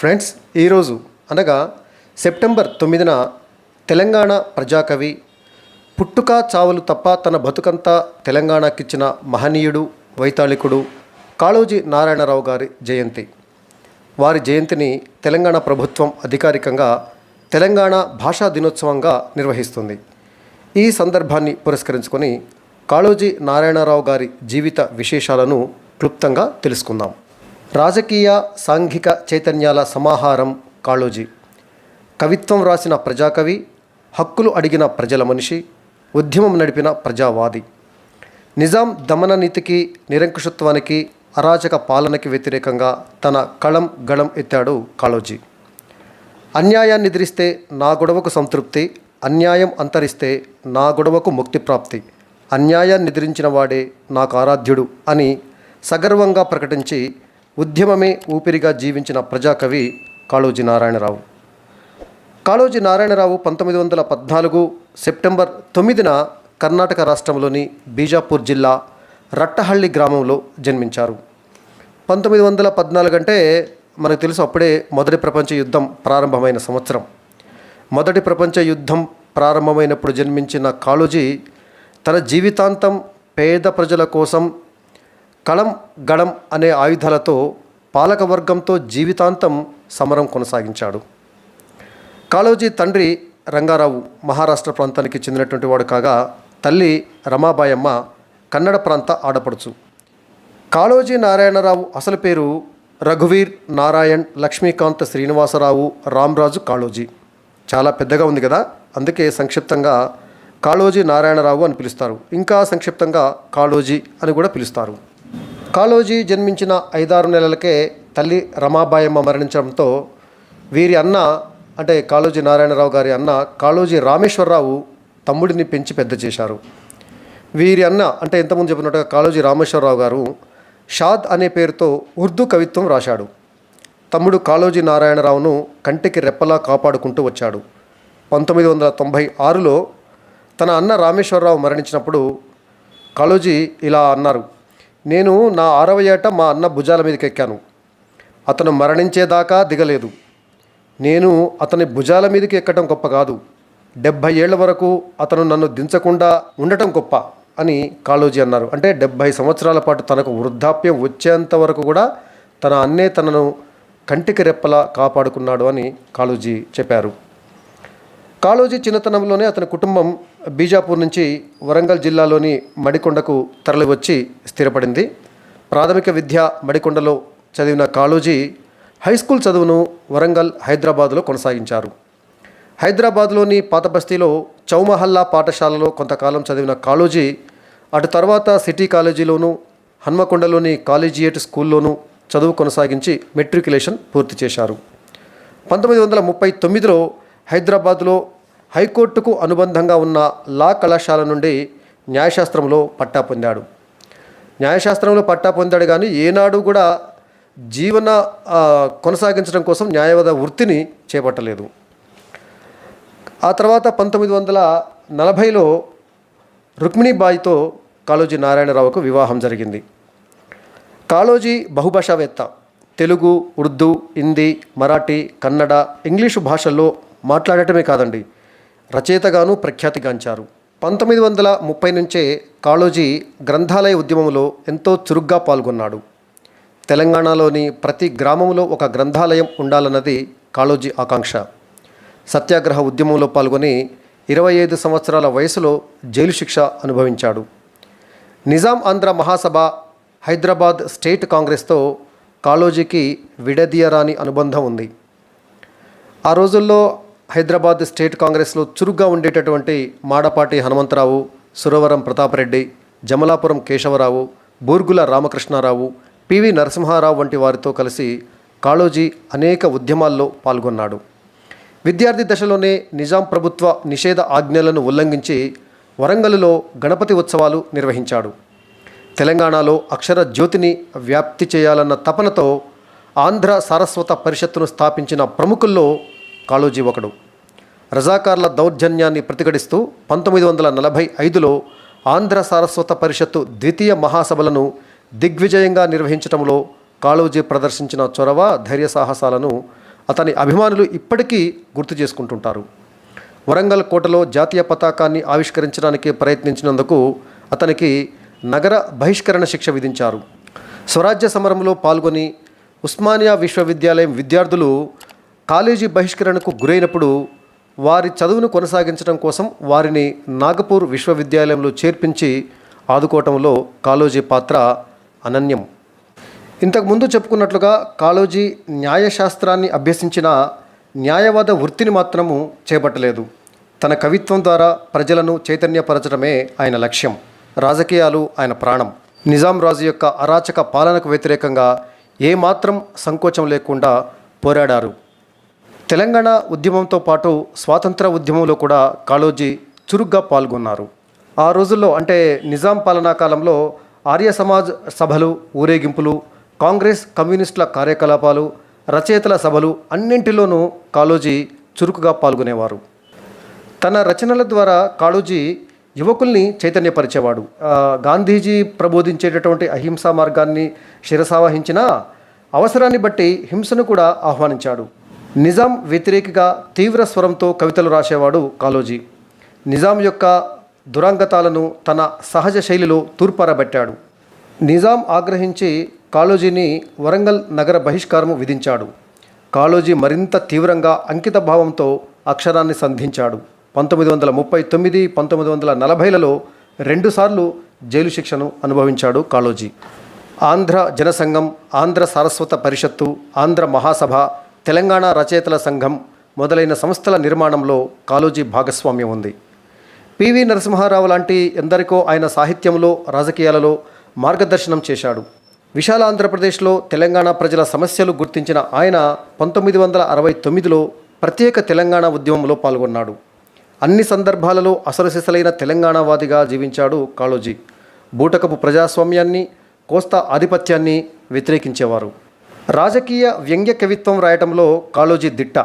Friends ఈరోజు అనగా September తొమ్మిదిన తెలంగాణ ప్రజాకవి పుట్టుక చావులు తప్ప తన బతుకంతా తెలంగాణకిచ్చిన మహనీయుడు వైతాళికుడు కాళోజీ నారాయణరావు గారి జయంతి. వారి జయంతిని తెలంగాణ ప్రభుత్వం అధికారికంగా తెలంగాణ భాషా దినోత్సవంగా నిర్వహిస్తుంది. ఈ సందర్భాన్ని పురస్కరించుకొని కాళోజీ నారాయణరావు గారి జీవిత విశేషాలను క్లుప్తంగా తెలుసుకుందాం. రాజకీయ సాంఘిక చైతన్యాల సమాహారం కాళోజీ. కవిత్వం రాసిన ప్రజాకవి హక్కులు అడిగిన ప్రజల మనిషి ఉద్యమం నడిపిన ప్రజావాది. నిజాం దమన నీతికి నిరంకుశత్వానికి అరాచక పాలనకి వ్యతిరేకంగా తన కళం గళం ఎత్తాడు కాళోజీ. అన్యాయాన్ని ఎదిరిస్తే నా గొడవకు సంతృప్తి అన్యాయం అంతరిస్తే నా గొడవకు ముక్తి ప్రాప్తి. అన్యాయాన్ని ఎదిరించిన వాడే నాకు ఆరాధ్యుడు అని సగర్వంగా ప్రకటించి ఉద్యమమే ఊపిరిగా జీవించిన ప్రజాకవి కాళోజీ నారాయణరావు. కాళోజీ నారాయణరావు పంతొమ్మిది వందల పద్నాలుగు సెప్టెంబర్ తొమ్మిదిన కర్ణాటక రాష్ట్రంలోని బీజాపూర్ జిల్లా రట్టహళ్ళి గ్రామంలో జన్మించారు. పంతొమ్మిది వందల పద్నాలుగు అంటే మనకు తెలుసు అప్పుడే మొదటి ప్రపంచ యుద్ధం ప్రారంభమైన సంవత్సరం. మొదటి ప్రపంచ యుద్ధం ప్రారంభమైనప్పుడు జన్మించిన కాళోజీ తన జీవితాంతం పేద ప్రజల కోసం కళం గడం అనే ఆయుధాలతో పాలకవర్గంతో జీవితాంతం సమరం కొనసాగించాడు. కాళోజీ తండ్రి రంగారావు మహారాష్ట్ర ప్రాంతానికి చెందినటువంటి వాడు కాగా తల్లి రమాబాయమ్మ కన్నడ ప్రాంత ఆడపడుచు. కాళోజీ నారాయణరావు అసలు పేరు రఘువీర్ నారాయణ్ లక్ష్మీకాంత్ శ్రీనివాసరావు రామరాజు కాళోజీ. చాలా పెద్దగా ఉంది కదా అందుకే సంక్షిప్తంగా కాళోజీ నారాయణరావు అని పిలుస్తారు. ఇంకా సంక్షిప్తంగా కాళోజీ అని కూడా పిలుస్తారు. కాళోజీ జన్మించిన ఐదారు నెలలకే తల్లి రమాబాయమ్మ మరణించడంతో వీరి అన్న అంటే కాళోజీ నారాయణరావు గారి అన్న కాళోజీ రామేశ్వరరావు తమ్ముడిని పెంచి పెద్ద చేశారు. వీరి అన్న అంటే ఇంతకుముందు చెప్పినట్టుగా కాళోజీ రామేశ్వరరావు గారు షాద్ అనే పేరుతో ఉర్దూ కవిత్వం రాశాడు. తమ్ముడు కాళోజీ నారాయణరావును కంటికి రెప్పలా కాపాడుకుంటూ వచ్చాడు. పంతొమ్మిది వందల తొంభై ఆరులో తన అన్న రామేశ్వరరావు మరణించినప్పుడు కాళోజీ ఇలా అన్నారు నేను నా ఆరవ ఏట మా అన్న భుజాల మీదకి ఎక్కాను అతను మరణించేదాకా దిగలేదు. నేను అతని భుజాల మీదకి ఎక్కడం గొప్ప కాదు. డెబ్భై ఏళ్ళ వరకు అతను నన్ను దించకుండా ఉండటం గొప్ప అని కాళోజీ అన్నారు. అంటే డెబ్భై సంవత్సరాల పాటు తనకు వృద్ధాప్యం వచ్చేంత వరకు కూడా తన అన్నే తనను కంటికి రెప్పలా కాపాడుకున్నాడు అని కాళోజీ చెప్పారు. కాళోజీ చిన్నతనంలోనే అతని కుటుంబం బీజాపూర్ నుంచి వరంగల్ జిల్లాలోని మడికొండకు తరలివచ్చి స్థిరపడింది. ప్రాథమిక విద్య మడికొండలో చదివిన కాళోజీ హై స్కూల్ చదువును వరంగల్ హైదరాబాదులో కొనసాగించారు. హైదరాబాద్లోని పాతబస్తీలో చౌమహల్లా పాఠశాలలో కొంతకాలం చదివిన కాళోజీ అటు తర్వాత సిటీ కాలేజీలోనూ హన్మకొండలోని కాలేజియేట్ స్కూల్లోనూ చదువు కొనసాగించి మెట్రికులేషన్ పూర్తి చేశారు. పంతొమ్మిది వందల ముప్పై తొమ్మిదిలో హైదరాబాద్లో హైకోర్టుకు అనుబంధంగా ఉన్న లా కళాశాల నుండి న్యాయశాస్త్రంలో పట్టా పొందాడు. న్యాయశాస్త్రంలో పట్టా పొందాడు కానీ ఏనాడు కూడా జీవన కొనసాగించడం కోసం న్యాయవాద వృత్తిని చేపట్టలేదు. ఆ తర్వాత పంతొమ్మిది వందల నలభైలో రుక్మిణీబాయితో కాళోజీ నారాయణరావుకు వివాహం జరిగింది. కాళోజీ బహుభాషావేత్త. తెలుగు ఉర్దూ హిందీ మరాఠీ కన్నడ ఇంగ్లీషు భాషల్లో మాట్లాడటమే కాదండి. రచయితగాను ప్రఖ్యాతిగాంచారు. పంతొమ్మిది వందల ముప్పై నుంచే కాళోజీ గ్రంథాలయ ఉద్యమంలో ఎంతో చురుగ్గా పాల్గొన్నాడు. తెలంగాణలోని ప్రతి గ్రామంలో ఒక గ్రంథాలయం ఉండాలన్నది కాళోజీ ఆకాంక్ష. సత్యాగ్రహ ఉద్యమంలో పాల్గొని ఇరవై ఐదు సంవత్సరాల వయసులో జైలు శిక్ష అనుభవించాడు. నిజాం ఆంధ్ర మహాసభ హైదరాబాద్ స్టేట్ కాంగ్రెస్తో కాళోజీకి విడదీయరాని అనుబంధం ఉంది. ఆ రోజుల్లో హైదరాబాద్ స్టేట్ కాంగ్రెస్లో చురుగ్గా ఉండేటటువంటి మాడపాటి హనుమంతరావు సురవరం ప్రతాపరెడ్డి జమలాపురం కేశవరావు బూర్గుల రామకృష్ణారావు పివి నరసింహారావు వంటి వారితో కలిసి కాళోజీ అనేక ఉద్యమాల్లో పాల్గొన్నాడు. విద్యార్థి దశలోనే నిజాం ప్రభుత్వ నిషేధ ఆజ్ఞలను ఉల్లంఘించి వరంగల్లో గణపతి ఉత్సవాలు నిర్వహించాడు. తెలంగాణలో అక్షర జ్యోతిని వ్యాప్తి చేయాలన్న తపనతో ఆంధ్ర సారస్వత పరిషత్తును స్థాపించిన ప్రముఖుల్లో కాళోజీ ఒకడు. రజాకార్ల దౌర్జన్యాన్ని ప్రతిఘటిస్తూ పంతొమ్మిది వందల నలభై ఐదులో ఆంధ్ర సారస్వత పరిషత్తు ద్వితీయ మహాసభలను దిగ్విజయంగా నిర్వహించడంలో కాళోజీ ప్రదర్శించిన చొరవ ధైర్య సాహసాలను అతని అభిమానులు ఇప్పటికీ గుర్తు చేసుకుంటుంటారు. వరంగల్ కోటలో జాతీయ పతాకాన్ని ఆవిష్కరించడానికి ప్రయత్నించినందుకు అతనికి నగర బహిష్కరణ శిక్ష విధించారు. స్వరాజ్య సమరంలో పాల్గొని ఉస్మానియా విశ్వవిద్యాలయం విద్యార్థులు కాలేజీ బహిష్కరణకు గురైనప్పుడు వారి చదువును కొనసాగించడం కోసం వారిని నాగపూర్ విశ్వవిద్యాలయంలో చేర్పించి ఆదుకోవటంలో కాళోజీ పాత్ర అనన్యం. ఇంతకుముందు చెప్పుకున్నట్లుగా కాళోజీ న్యాయశాస్త్రాన్ని అభ్యసించిన న్యాయవాద వృత్తిని మాత్రము చేపట్టలేదు. తన కవిత్వం ద్వారా ప్రజలను చైతన్యపరచడమే ఆయన లక్ష్యం. రాజకీయాలు ఆయన ప్రాణం. నిజాం రాజు యొక్క అరాచక పాలనకు వ్యతిరేకంగా ఏమాత్రం సంకోచం లేకుండా పోరాడారు. తెలంగాణ ఉద్యమంతో పాటు స్వాతంత్ర ఉద్యమంలో కూడా కాళోజీ చురుగ్గా పాల్గొన్నారు. ఆ రోజుల్లో అంటే నిజాం పాలనా కాలంలో ఆర్య సమాజ్ సభలు ఊరేగింపులు కాంగ్రెస్ కమ్యూనిస్టుల కార్యకలాపాలు రచయితల సభలు అన్నింటిలోనూ కాళోజీ చురుకుగా పాల్గొనేవారు. తన రచనల ద్వారా కాళోజీ యువకుల్ని చైతన్యపరిచేవాడు. గాంధీజీ ప్రబోధించేటటువంటి అహింసా మార్గాన్ని శిరసావహించిన అవసరాన్ని బట్టి హింసను కూడా ఆహ్వానించాడు. నిజాం వ్యతిరేకిగా తీవ్ర స్వరంతో కవితలు రాసేవాడు కాళోజీ. నిజాం యొక్క దురాంగతాలను తన సహజ శైలిలో తూర్పారబట్టాడు. నిజాం ఆగ్రహించి కాళోజీని వరంగల్ నగర బహిష్కారము విధించాడు. కాళోజీ మరింత తీవ్రంగా అంకిత భావంతో అక్షరాన్ని సంధించాడు. పంతొమ్మిది వందల ముప్పై తొమ్మిది పంతొమ్మిది వందల నలభైలలో రెండుసార్లు జైలు శిక్షను అనుభవించాడు కాళోజీ. ఆంధ్ర జనసంఘం ఆంధ్ర సారస్వత పరిషత్తు ఆంధ్ర మహాసభ తెలంగాణ రచయితల సంఘం మొదలైన సంస్థల నిర్మాణంలో కాళోజీ భాగస్వామ్యం ఉంది. పివి నరసింహారావు లాంటి ఎందరికో ఆయన సాహిత్యంలో రాజకీయాలలో మార్గదర్శనం చేశాడు. విశాల ఆంధ్రప్రదేశ్లో తెలంగాణ ప్రజల సమస్యలు గుర్తించిన ఆయన పంతొమ్మిది వందల అరవై తొమ్మిదిలో ప్రత్యేక తెలంగాణ ఉద్యమంలో పాల్గొన్నాడు. అన్ని సందర్భాలలో అసలుసిసలైన తెలంగాణవాదిగా జీవించాడు కాళోజీ. బూటకపు ప్రజాస్వామ్యాన్ని కోస్తా ఆధిపత్యాన్ని వ్యతిరేకించేవారు. రాజకీయ వ్యంగ్య కవిత్వం రాయటంలో కాళోజీ దిట్ట.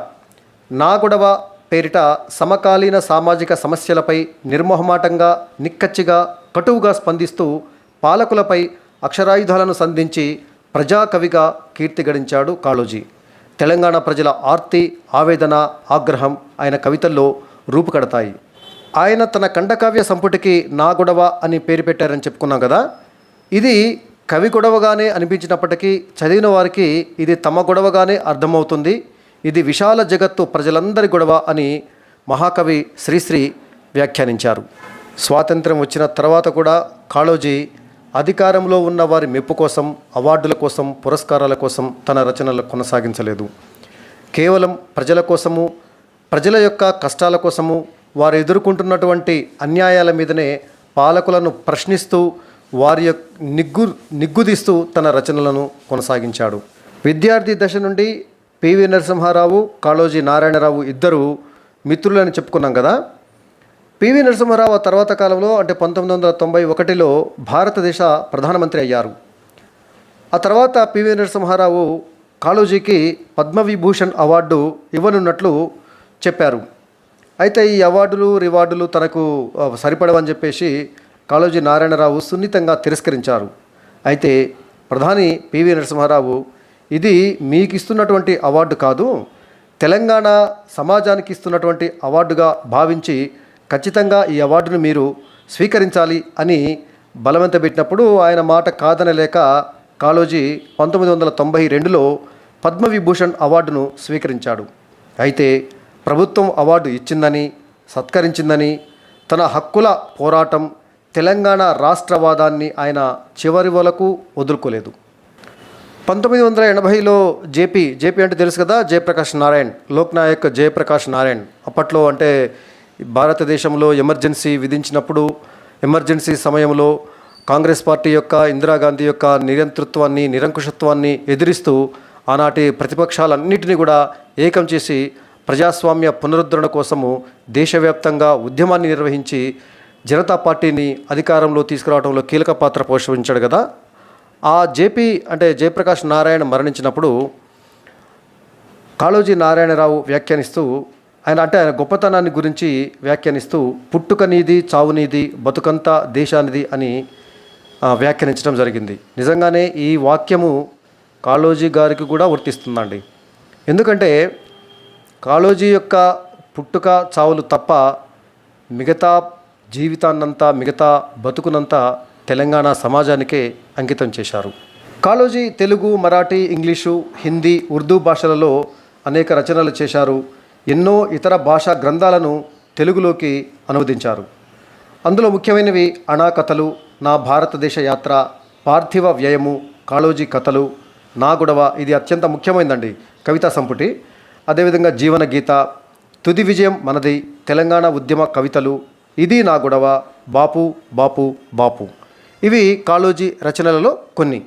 నాగొడవ పేరిట సమకాలీన సామాజిక సమస్యలపై నిర్మోహమాటంగా నిక్కచ్చిగా కటువుగా స్పందిస్తూ పాలకులపై అక్షరాయుధాలను సంధించి ప్రజాకవిగా కీర్తి గడించాడు కాళోజీ. తెలంగాణ ప్రజల ఆర్తి ఆవేదన ఆగ్రహం ఆయన కవితల్లో రూపుకడతాయి. ఆయన తన ఖండకావ్య సంపుటికి నాగొడవ అని పేరు పెట్టారని చెప్పుకున్నాం కదా? ఇది కవి గొడవగానే అనిపించినప్పటికీ చదివిన వారికి ఇది తమ గొడవగానే అర్థమవుతుంది. ఇది విశాల జగత్తు ప్రజలందరి గొడవ అని మహాకవి శ్రీశ్రీ వ్యాఖ్యానించారు. స్వాతంత్రం వచ్చిన తర్వాత కూడా కాళోజీ అధికారంలో ఉన్న వారి మెప్పు కోసం అవార్డుల కోసం పురస్కారాల కోసం తన రచనలు కొనసాగించలేదు. కేవలం ప్రజల కోసము ప్రజల యొక్క కష్టాల కోసము వారు ఎదుర్కొంటున్నటువంటి అన్యాయాల మీదనే పాలకులను ప్రశ్నిస్తూ వారి యొక్క నిగ్గు నిగ్గుదీస్తూ తన రచనలను కొనసాగించాడు. విద్యార్థి దశ నుండి పివి నరసింహారావు కాళోజీ నారాయణరావు ఇద్దరు మిత్రులని చెప్పుకున్నాం కదా. పివి నరసింహారావు ఆ తర్వాత కాలంలో అంటే పంతొమ్మిది వందల తొంభై ఒకటిలో భారతదేశ ప్రధానమంత్రి అయ్యారు. ఆ తర్వాత పివి నరసింహారావు కాళోజీకి పద్మవిభూషణ్ అవార్డు ఇవ్వనున్నట్లు చెప్పారు. అయితే ఈ అవార్డులు రివార్డులు తనకు సరిపడవని చెప్పేసి కాళోజీ నారాయణరావు సున్నితంగా తిరస్కరించారు. అయితే ప్రధాని పివి నరసింహారావు ఇది మీకు ఇస్తున్నటువంటి అవార్డు కాదు తెలంగాణ సమాజానికి ఇస్తున్నటువంటి అవార్డుగా భావించి ఖచ్చితంగా ఈ అవార్డును మీరు స్వీకరించాలి అని బలవంత పెట్టినప్పుడు ఆయన మాట కాదనలేక కాళోజీ పంతొమ్మిది వందల తొంభై రెండులో పద్మవిభూషణ్ అవార్డును స్వీకరించాడు. అయితే ప్రభుత్వం అవార్డు ఇచ్చిందని సత్కరించిందని తన హక్కుల పోరాటం తెలంగాణ రాష్ట్రవాదాన్ని ఆయన చివరి వరకు వదులుకోలేదు. పంతొమ్మిది వందల ఎనభైలో జేపీ జేపీ అంటే తెలుసు కదా జయప్రకాష్ నారాయణ్ లోక్నాయక్ జయప్రకాష్ నారాయణ్. అప్పట్లో అంటే భారతదేశంలో ఎమర్జెన్సీ విధించినప్పుడు ఎమర్జెన్సీ సమయంలో కాంగ్రెస్ పార్టీ యొక్క ఇందిరాగాంధీ యొక్క నిరంతృత్వాన్ని నిరంకుశత్వాన్ని ఎదిరిస్తూ ఆనాటి ప్రతిపక్షాలన్నింటినీ కూడా ఏకం చేసి ప్రజాస్వామ్య పునరుద్ధరణ కోసము దేశవ్యాప్తంగా ఉద్యమాన్ని నిర్వహించి జనతా పార్టీని అధికారంలో తీసుకురావడంలో కీలక పాత్ర పోషించాడు కదా. ఆ జేపీ అంటే జయప్రకాష్ నారాయణ మరణించినప్పుడు కాళోజీ నారాయణరావు వ్యాఖ్యానిస్తూ ఆయన అంటే ఆయన గొప్పతనాన్ని గురించి వ్యాఖ్యానిస్తూ పుట్టుక నీది చావు నీది బతుకంతా దేశానిది అని వ్యాఖ్యానించడం జరిగింది. నిజంగానే ఈ వాక్యము కాళోజీ గారికి కూడా వర్తిస్తుందండి. ఎందుకంటే కాళోజీ యొక్క పుట్టుక చావులు తప్ప మిగతా జీవితాన్నంతా మిగతా బతుకునంతా తెలంగాణ సమాజానికే అంకితం చేశారు. కాళోజీ తెలుగు మరాఠీ ఇంగ్లీషు హిందీ ఉర్దూ భాషలలో అనేక రచనలు చేశారు. ఎన్నో ఇతర భాషా గ్రంథాలను తెలుగులోకి అనువదించారు. అందులో ముఖ్యమైనవి అణాకథలు నా భారతదేశ యాత్ర పార్థివ వ్యయము కాళోజీ కథలు నా గొడవ ఇది అత్యంత ముఖ్యమైనదండి కవితా సంపుటి అదేవిధంగా జీవన గీత తుది విజయం మనది తెలంగాణ ఉద్యమ కవితలు ఇది నా గొడవ బాపు బాపు బాపు. ఇవి కాళోజీ రచనలలో కొన్ని.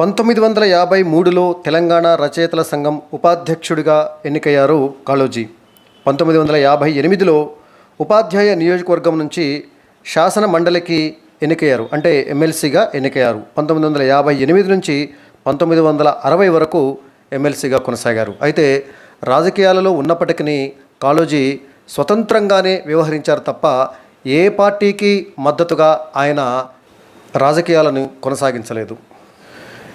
పంతొమ్మిది వందల యాభై మూడులో తెలంగాణ రచయితల సంఘం ఉపాధ్యక్షుడిగా ఎన్నికయ్యారు కాళోజీ. పంతొమ్మిది వందల యాభై ఎనిమిదిలో ఉపాధ్యాయ నియోజకవర్గం నుంచి శాసన మండలికి ఎన్నికయ్యారు అంటే ఎమ్మెల్సీగా ఎన్నికయ్యారు. పంతొమ్మిది వందల యాభై ఎనిమిది నుంచి పంతొమ్మిది వందల అరవై వరకు ఎమ్మెల్సీగా కొనసాగారు. అయితే రాజకీయాలలో ఉన్నప్పటికీ కాళోజీ స్వతంత్రంగానే వ్యవహరించారు తప్ప ఏ పార్టీకి మద్దతుగా ఆయన రాజకీయాలను కొనసాగించలేదు.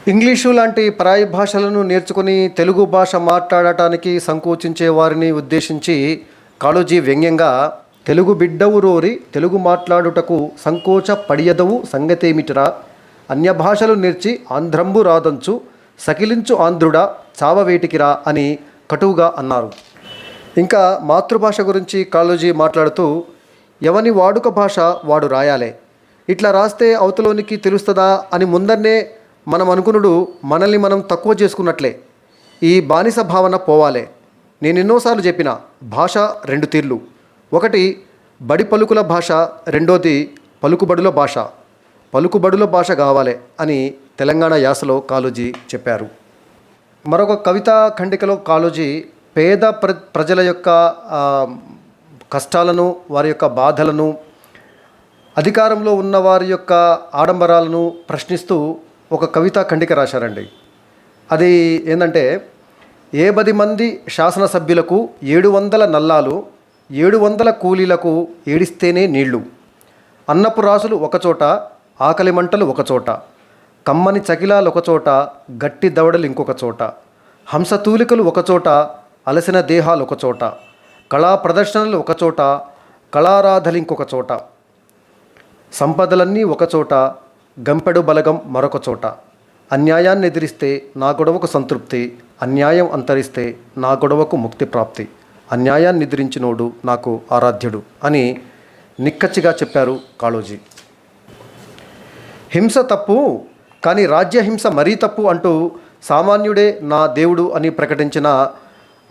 ఇంగ్లీషు లాంటి పరాయి భాషలను నేర్చుకుని తెలుగు భాష మాట్లాడటానికి సంకోచించే వారిని ఉద్దేశించి కాళోజీ వ్యంగ్యంగా తెలుగు బిడ్డవు రోరి తెలుగు మాట్లాడుటకు సంకోచ పడియదవు సంగతేమిటిరా? అన్య భాషలు నేర్చి ఆంధ్రంబు రాదంచు సకిలించు ఆంధ్రుడా చావవేటికిరా అని కటువుగా అన్నారు. ఇంకా మాతృభాష గురించి కాళోజీ మాట్లాడుతూ ఎవని వాడుక భాష వాడు రాయాలే. ఇట్లా రాస్తే అవతలోనికి తెలుస్తుందా అని ముందన్నే మనం అనుకునుడు మనల్ని మనం తక్కువ చేసుకున్నట్లే. ఈ బానిస భావన పోవాలే. నేను ఎన్నోసార్లు చెప్పిన భాష రెండు తీర్లు. ఒకటి బడి పలుకుల భాష. రెండోది పలుకుబడుల భాష. పలుకుబడుల భాష కావాలి అని తెలంగాణ యాసలో కాళోజీ చెప్పారు. మరొక కవితా ఖండికలో కాళోజీ పేద ప్ర ప్రజల యొక్క కష్టాలను వారి యొక్క బాధలను అధికారంలో ఉన్న వారి యొక్క ఆడంబరాలను ప్రశ్నిస్తూ ఒక కవిత ఖండిక రాశారండి. అది ఏంటంటే ఏ పది మంది శాసనసభ్యులకు ఏడు వందల నల్లాలు ఏడు వందల కూలీలకు ఏడిస్తేనే నీళ్ళు. అన్నపు రాసులు ఒకచోట ఆకలి మంటలు ఒకచోట కమ్మని చకిలాలు ఒకచోట గట్టి దవడలు ఇంకొక చోట హంసతూలికలు ఒకచోట అలసిన దేహాలు ఒకచోట కళా ప్రదర్శనలు ఒకచోట కళారాధలు ఇంకొక చోట. సంపదలన్నీ ఒకచోట గంపెడు బలగం మరొక చోట. అన్యాయాన్ని ఎదిరిస్తే నా గొడవకు సంతృప్తి అన్యాయం అంతరిస్తే నా గొడవకు ముక్తి ప్రాప్తి. అన్యాయాన్ని ఎదిరించినోడు నాకు ఆరాధ్యుడు అని నిక్కచ్చిగా చెప్పారు కాళోజీ. హింస తప్పు కానీ రాజ్యహింస మరీ తప్పు అంటూ సామాన్యుడే నా దేవుడు అని ప్రకటించిన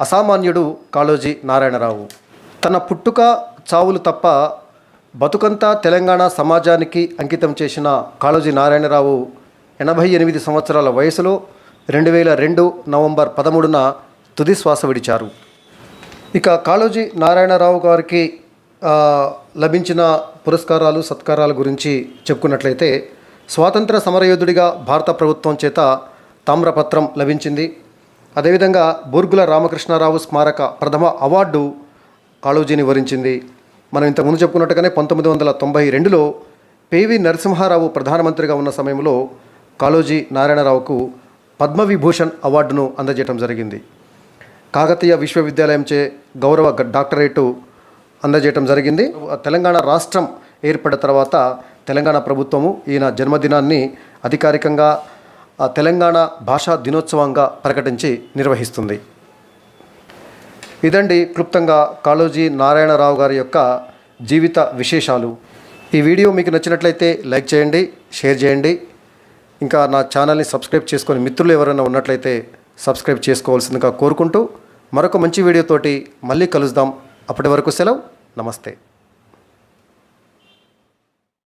అసామాన్యుడు కాళోజీ నారాయణరావు. తన పుట్టుక చావులు తప్ప బతుకంతా తెలంగాణ సమాజానికి అంకితం చేసిన కాళోజీ నారాయణరావు ఎనభై ఎనిమిది సంవత్సరాల వయసులో రెండు వేల రెండు నవంబర్ పదమూడున తుది శ్వాస విడిచారు. ఇక కాళోజీ నారాయణరావు గారికి లభించిన పురస్కారాలు సత్కారాల గురించి చెప్పుకున్నట్లయితే స్వాతంత్ర సమరయోధుడిగా భారత ప్రభుత్వం చేత తామ్రపత్రం లభించింది. అదేవిధంగా బూర్గుల రామకృష్ణారావు స్మారక ప్రథమ అవార్డు కాళోజీని వరించింది. మనం ఇంతకుముందు చెప్పుకున్నట్టుగానే పంతొమ్మిది వందల తొంభై రెండులో పివి నరసింహారావు ప్రధానమంత్రిగా ఉన్న సమయంలో కాళోజీ నారాయణరావుకు పద్మవిభూషణ్ అవార్డును అందజేయడం జరిగింది. కాకతీయ విశ్వవిద్యాలయంచే గౌరవ డాక్టరేటు అందజేయటం జరిగింది. తెలంగాణ రాష్ట్రం ఏర్పడిన తర్వాత తెలంగాణ ప్రభుత్వము ఈయన జన్మదినాన్ని అధికారికంగా తెలంగాణ భాషా దినోత్సవంగా ప్రకటించి నిర్వహిస్తుంది. ఇదండి క్లుప్తంగా కాళోజీ నారాయణరావు గారి యొక్క జీవిత విశేషాలు. ఈ వీడియో మీకు నచ్చినట్లయితే లైక్ చేయండి షేర్ చేయండి. ఇంకా నా ఛానల్ని సబ్స్క్రైబ్ చేసుకొని మిత్రులు ఎవరైనా ఉన్నట్లయితే సబ్స్క్రైబ్ చేసుకోవాల్సిందిగా కోరుకుంటూ మరొక మంచి వీడియోతోటి మళ్ళీ కలుద్దాం. అప్పటి వరకు సెలవు. నమస్తే.